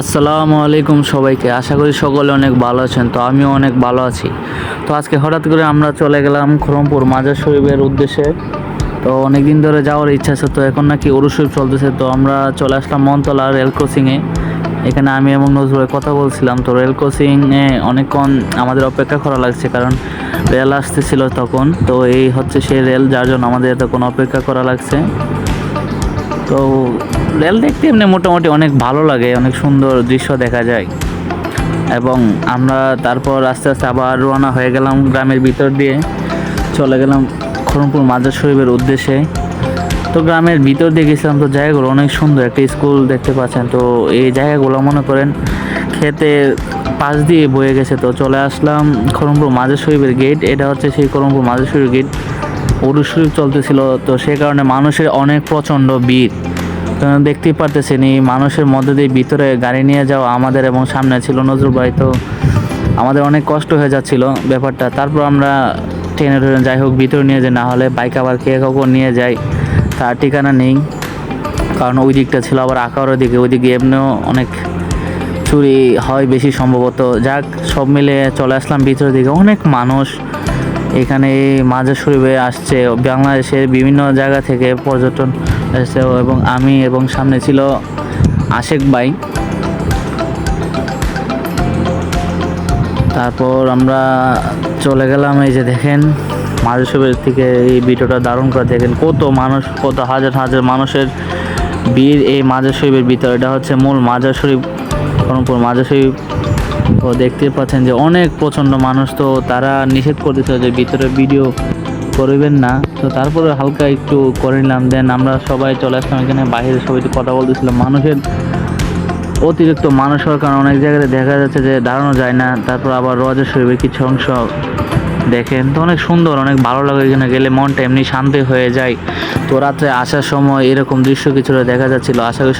আসসালামু আলাইকুম সবাইকে। আশা করি সকলে অনেক ভালো আছেন, তো আমিও অনেক ভালো আছি। তো আজকে হঠাৎ করে আমরা চলে গেলাম খরমপুর মাজার শরীফের উদ্দেশ্যে। তো অনেক দিন ধরে যাওয়ার ইচ্ছা আছে, তো এখন নাকি অরু শরীফ চলতেছে, তো আমরা চলে আসলাম মনতলা রেল ক্রসিংয়ে এখানে আমি এবং নজরুলের কথা বলছিলাম, তো রেল ক্রসিংয়ে অনেকক্ষণ আমাদের অপেক্ষা করা লাগছে, কারণ রেল আসতেছিল তখন। তো এই হচ্ছে সেই রেল যার জন্য আমাদের তখন অপেক্ষা করা লাগছে। তো রেল দেখতে এমনি মোটামুটি অনেক ভালো লাগে, অনেক সুন্দর দৃশ্য দেখা যায়। এবং আমরা তারপর আস্তে আস্তে আবার রওনা হয়ে গেলাম গ্রামের ভিতর দিয়ে। চলে গেলাম খরমপুর মাজার শরীফের উদ্দেশ্যে। তো গ্রামের ভিতর দিয়ে গেছিলাম তো জায়গাগুলো অনেক সুন্দর, একটা স্কুল দেখতে পাচ্ছেন। তো এই জায়গাগুলো মনে করেন খেতে পাশ দিয়ে বয়ে গেছে। তো চলে আসলাম খরমপুর মাজার শরীফের গেট এটা হচ্ছে সেই খরমপুর মাজার শরীফ গেট শরীফ চলতেছিল, তো সে কারণে মানুষের অনেক প্রচণ্ড ভিড়। দেখতেই পারতেছেন এই মানুষের মধ্যে দিয়ে ভিতরে গাড়ি নিয়ে যাওয়া আমাদের এবং সামনে ছিল নজরুল ভাই, তো আমাদের অনেক কষ্ট হয়ে যাচ্ছিল ব্যাপারটা। তারপর আমরা ট্রেনে ট্রেনে যাই হোক, ভিতরে নিয়ে যাই, না হলে বাইক আবার কে কখন নিয়ে যাই, তার ঠিকানা নেই। কারণ ওই দিকটা ছিল আবার আঁকার দিকে, ওই দিকে এমনিও অনেক চুরি হয় বেশি সম্ভবত। যাক, সব মিলে চলে আসলাম ভিতরের দিকে। অনেক মানুষ এখানে মাঝে শরীফে আসছে। বাংলাদেশের বিভিন্ন জায়গা থেকে পর্যটন এসেছে এবং আমি এবং সামনে ছিল আশেক ভাই। তারপর আমরা চলে গেলাম এই যে দেখেন শরীফের থেকে এই ভিডিওটা দারুণ করে দেখেন কত মানুষ, কত হাজার হাজার মানুষের ভিড় এই মাজার শরীফের ভিতরে। এটা হচ্ছে মূল মাজার শরীফ মাজার শরীফ তো দেখতে পাচ্ছেন যে অনেক প্রচণ্ড মানুষ, তো তারা নিষেধ করতেছে যে ভিতরে ভিডিও করবেন না। তো তারপরে হালকা একটু করে নিলাম দেন আমরা সবাই চলে আসলাম এখানে, বাইরে সবাই কথা বলতেছিলাম মানুষের অতিরিক্ত মানুষ হওয়ার কারণে অনেক জায়গাতে দেখা যাচ্ছে যে দাঁড়ানো যায় না। তারপর আবার রজের শরীফের কিছু অংশ দেখেন, তো অনেক সুন্দর, অনেক ভালো লাগে এখানে গেলে, মনটা এমনি শান্তি হয়ে যায়। তো রাত্রে আসার সময় এরকম দৃশ্য কিছুটা দেখা যাচ্ছিল, আশা করি